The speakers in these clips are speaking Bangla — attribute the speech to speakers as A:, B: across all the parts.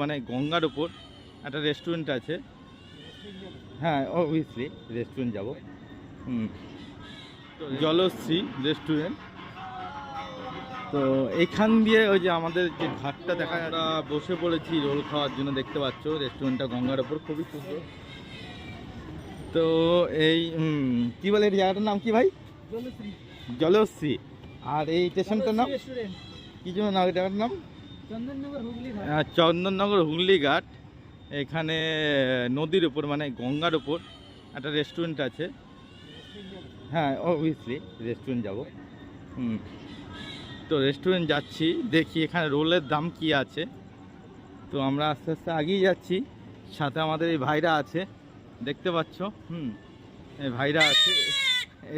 A: মানে গঙ্গার ওপর একটা রেস্টুরেন্ট আছে। হ্যাঁ অবভিয়াসলি রেস্টুরেন্ট যাব। হুম। জলশ্রী রেস্টুরেন্ট তো এখান দিয়ে ওই যে আমাদের যে ঘাটটা দেখা আমরা বসে পড়েছি রোল খাওয়ার জন্য দেখতে পাচ্ছ রেস্টুরেন্টটা গঙ্গার ওপর খুবই সুন্দর। তো এই কি বলে এই জায়গাটার নাম কি ভাই?
B: জলশ্রী।
A: জলশ্রী। আর এই স্টেশনটার নাম? কি জন্য নাম এই জায়গাটার নাম?
B: চন্দননগর হুগলি ঘাট।
A: চন্দননগর হুগলি ঘাট। এখানে নদীর উপর মানে গঙ্গার উপর একটা রেস্টুরেন্ট আছে। হ্যাঁ অবভিয়াসলি রেস্টুরেন্ট যাব। হুম। তো রেস্টুরেন্ট যাচ্ছি, দেখি এখানে রোলের দাম কি আছে। তো আমরা আস্তে আস্তে আগিয়ে যাচ্ছি। সাথে আমাদের এই ভাইরা আছে, দেখতে পাচ্ছ? হুম, এই ভাইরা আছে।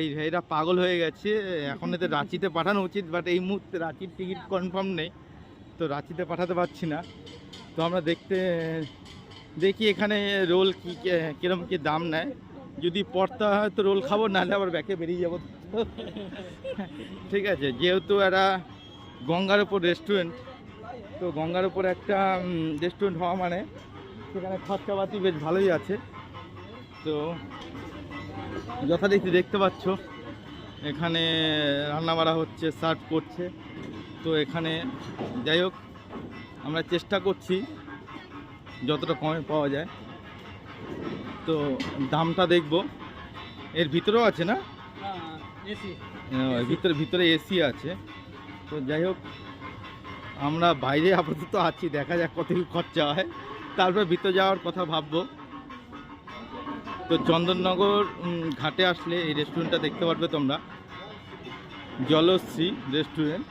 A: এই ভাইরা পাগল হয়ে গেছে। এখন এদের রাঁচিতে পাঠানো উচিত বাট এই মুহূর্তে রাঁচির টিকিট কনফার্ম নেই। তো রাঁচিতে পাঠাতে পারছি না। তো আমরা দেখতে, দেখি এখানে রোল কী কীরকম কী দাম নেয়। যদি পড়তা হয় তো রোল খাব, নাহলে আবার ব্যাকে বেরিয়ে যাব। ঠিক আছে, যেহেতু একটা গঙ্গার ওপর রেস্টুরেন্ট তো গঙ্গার ওপর একটা রেস্টুরেন্ট হওয়া মানে সেখানে খরচাপাতি বেশ ভালোই আছে। তো যথারীতি দেখতে পাচ্ছ, এখানে রান্নাবাড়া হচ্ছে সার্ভ করছে। তো এখানে যাই হোক আমরা চেষ্টা করছি যতটা কমে পাওয়া যায়। তো দামটা দেখব। এর ভিতরেও আছে না?
B: এসি।
A: ভিতরে ভিতরে এসি আছে। তো যাই হোক আমরা বাইরে আপাতত আছি দেখা যাক কত খরচা হয়। তারপর ভিতরে যাওয়ার কথা ভাববো। তো চন্দননগর ঘাটে আসলে এই রেস্টুরেন্টটা দেখতে পারবে তোমরা। জলশ্রী রেস্টুরেন্ট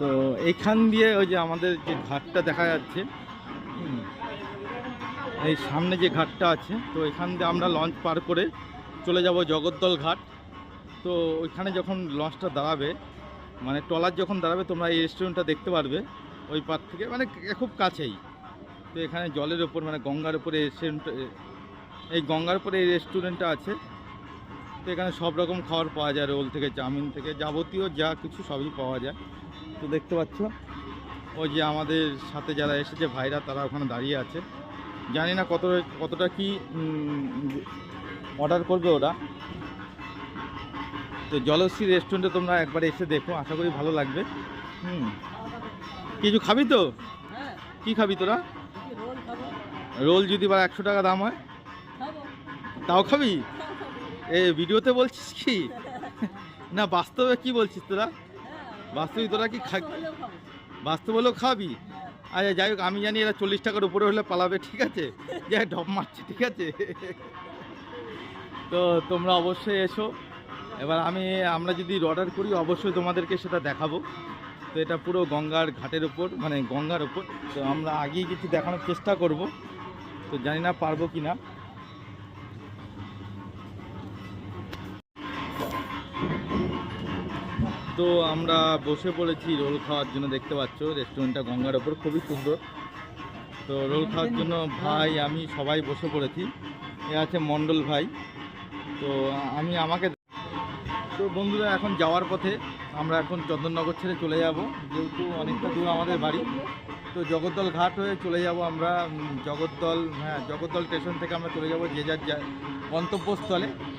A: তো এখান দিয়ে ওই যে আমাদের যে ঘাটটা দেখা যাচ্ছে এই সামনে যে ঘাটটা আছে, তো এখান দিয়ে আমরা লঞ্চ পার করে চলে যাব জগদ্দল ঘাট। তো ওইখানে যখন লঞ্চটা দাঁড়াবে মানে ট্রলার যখন দাঁড়াবে, তোমরা এই রেস্টুরেন্টটা দেখতে পারবে, ওই পার থেকে মানে খুব কাছেই। তো এখানে জলের ওপর মানে গঙ্গার উপরে রেস্টুরেন্ট এই গঙ্গার উপরে এই রেস্টুরেন্টটা আছে। তো এখানে সব রকম খাবার পাওয়া যায় রোল থেকে চাউমিন থেকে যাবতীয় যা কিছু সবই পাওয়া যায়। তো দেখতে পাচ্ছ ওই যে আমাদের সাথে যারা এসেছে ভাইরা তারা ওখানে দাঁড়িয়ে আছে। জানি না কত কতটা কি অর্ডার করবে ওরা। তো জলশ্রী রেস্টুরেন্টে তোমরা একবার এসে দেখো আশা করি ভালো লাগবে। হুম। কিছু খাবি তো? কি খাবি তোরা?
B: রোল
A: যদি বা একশো টাকা দাম হয় তাও খাবি? এ ভিডিওতে বলছিস কি? না, বাস্তবে কি বলছিস তোরা? বাস্তবে তোরা কি খা বাস্তব হলেও খাবি? আচ্ছা যাই হোক, আমি জানি এরা চল্লিশ টাকার উপরে হলে পালাবে, ঠিক আছে? যাই ঢপ মারছে, ঠিক আছে? তো তোমরা অবশ্যই এসো। এবার আমি, আমরা যদি অর্ডার করি, অবশ্যই তোমাদেরকে সেটা দেখাবো। তো এটা পুরো গঙ্গার ঘাটের উপর মানে গঙ্গার উপর। তো আমরা আগেই কিছু দেখানোর চেষ্টা করব। তো জানি না পারব কি না তো আমরা বসে পড়েছি রোল খাওয়ার জন্য, দেখতে পাচ্ছ রেস্টুরেন্টটা গঙ্গার ওপর, খুবই সুন্দর। তো রোল খাওয়ার জন্য ভাই, আমি সবাই বসে পড়েছি। এ আছে মণ্ডল ভাই। তো আমি আমাকে তো বন্ধুরা, এখন যাওয়ার পথে আমরা এখন চন্দননগর ছেড়ে চলে যাব, যেহেতু অনেকটা দূর আমাদের বাড়ি। তো জগদ্দল ঘাট হয়ে চলে যাব আমরা জগদ্দল হ্যাঁ জগদ্দল স্টেশন থেকে আমরা চলে যাব যে যার গন্তব্যস্থলে।